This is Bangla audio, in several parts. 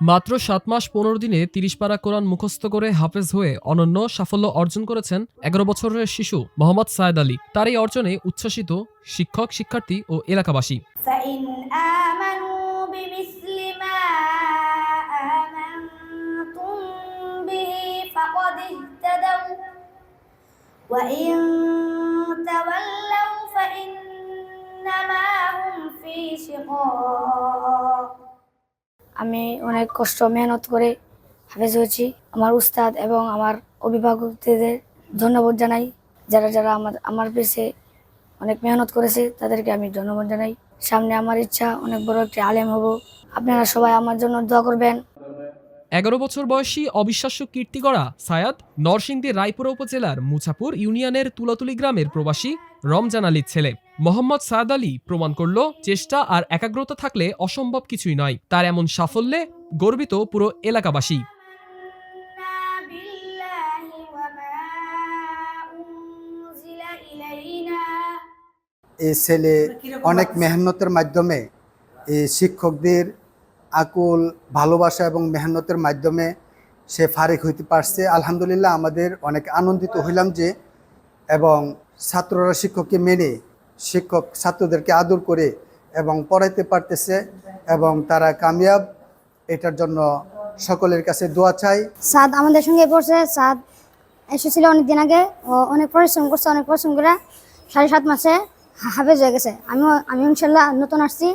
মাত্র সাত মাস পনেরো দিনে তিরিশ পারা কোরআন মুখস্থ করে হাফেজ হয়ে অনন্য সাফল্য অর্জন করেছেন এগারো বছরের শিশু মোহাম্মদ সায়েদ আলী তার এই অর্জনে উচ্ছ্বসিত শিক্ষক শিক্ষার্থী ও এলাকাবাসী فإن آمنوا بمثل ما آمنتم به فقد اهتدوا وإن تولوا فإنما هم في شقاق আমি অনেক কষ্ট, মেহনত করে হাফেজ হয়েছি। আমার উস্তাদ এবং আমার অভিভাবকদের ধন্যবাদ জানাই। যারা যারা আমার আমার পেছে অনেক মেহনত করেছে, তাদেরকে আমি ধন্যবাদ জানাই। সামনে আমার ইচ্ছা, অনেক বড় একটি আলেম হব। আপনারা সবাই আমার জন্য দোয়া করবেন। এগারো বছর বয়সী অবিশ্বাস্য কীর্তি গড়া সায়াদ নরসিংদীর রায়পুরা উপজেলার মুছাপুর ইউনিয়নের তুলাতুলি গ্রামের প্রবাসী রমজান আলীর ছেলে। মোহাম্মদ সায়দ আলী প্রমাণ করল, চেষ্টা আর একাগ্রতা থাকলে অসম্ভব কিছুই নয়। তার এমন সাফল্যে গর্বিত পুরো এলাকাবাসী। এই ছেলে অনেক মেহনতের মাধ্যমে এই শিক্ষকদের আকুল, ভালোবাসা এবং মেহনতের মাধ্যমে সে ফারেক হইতে পারছে। আলহামদুলিল্লাহ, আমাদের অনেক আনন্দিত হইলাম যে, এবং ছাত্ররা শিক্ষককে মেনে, শিক্ষক ছাত্রদেরকে আদর করে এবং পড়াইতে পারতেছে এবং তারা কামিয়াব। এটার জন্য সকলের কাছে দোয়া চাই। সাদ আমাদের সঙ্গে পড়ছে। সাদ এসেছিল অনেক দিন আগে অনেক পরিশ্রম করছে, অনেক পরিশ্রম করে সাড়ে সাত মাসে হাফেজ হয়ে গেছে। আমিও, আমি ইনশাল্লাহ নতুন আসছি।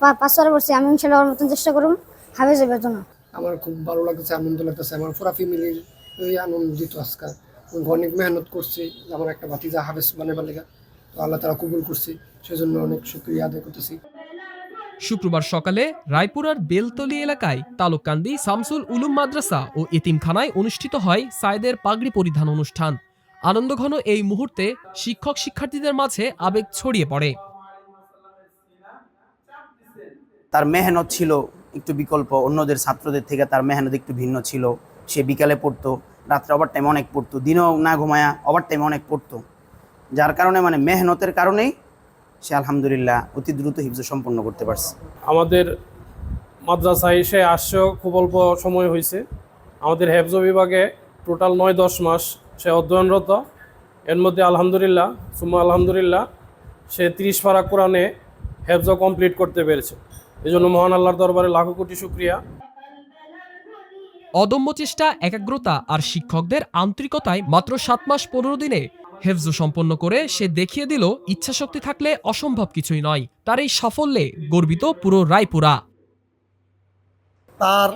পা- পাঁচ ছয় পড়ছি আমি ইনশাল্লাহ ওর মতন চেষ্টা করুন হাফেজ হবার জন্য আমার খুব ভালো লাগতেছে আনন্দ লাগতেছে আমার পুরা ফ্যামিলির আনন্দিত আজকাল। অনেক মেহনত করছি আমার একটা ভাতিজা হাফেজ বানাবার লেগা তো আল্লাহ তারা কবুল করছে সেজন্য অনেক শুক্রিয়া আদায় করতেছি। শুক্রবার সকালে রায়পুরার বেলতলি এলাকায় তালুককান্দি শামসুল উলুম মাদ্রাসা ও এতিমখানায় অনুষ্ঠিত হয় সায়েদের পাগড়ি পরিধান অনুষ্ঠান। আনন্দঘন এই মুহূর্তে শিক্ষক শিক্ষার্থীদের মাঝে আবেগ ছড়িয়ে পড়ে। তার মেহনত ছিল একটু বিকল্প, অন্যদের ছাত্রদের থেকে তার মেহনত একটু ভিন্ন ছিল। সে বিকালে পড়তো, রাত্রে ওভার টাইম অনেক পড়তো, দিনেও না ঘুমায়া ওভার টাইম অনেক পড়তো। যার কারণে মানে মেহনতের কারণেই সে আলহামদুলিল্লাহ অতি দ্রুত হিফজ সম্পন্ন করতে পারছে। আমাদের মাদ্রাসায় এসে আসছেও খুব অল্প সময় হয়েছে। আমাদের হেফজ বিভাগে টোটাল নয় দশ মাস সে অধ্যয়নরত। এর মধ্যে আলহামদুলিল্লাহ, সুম্মা আলহামদুলিল্লাহ, সে তিরিশ পারা কোরআনে হেফজ কমপ্লিট করতে পেরেছে। এই জন্য মহান আল্লাহর দরবারে লাখো কোটি শুক্রিয়া। অদম্য চেষ্টা একাগ্রতা আর শিক্ষকদের আন্তরিকতায় মাত্র সাত মাস পনেরো দিনে হেফজ সম্পন্ন করে সে দেখিয়ে দিল ইচ্ছাশক্তি থাকলে অসম্ভব কিছুই নয়। তার এই সাফল্যে গর্বিত পুরো রায়পুরা। তার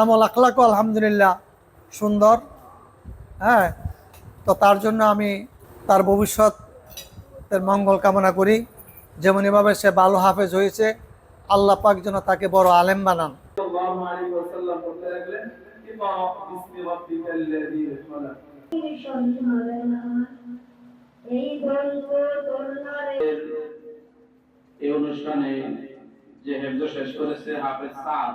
আমল আখলাকও আলহামদুলিল্লাহ সুন্দর হ্যাঁ? তো তার জন্য আমি তার ভবিষ্যতের মঙ্গল কামনা করি। যেমন এভাবে সে ভালো হাফেজ হয়েছে আল্লাহ পাক যেন তাকে বড় আলেম বানান। এই অনুষ্ঠানে যে হেফজ শেষ করেছে হাফেজ সাদ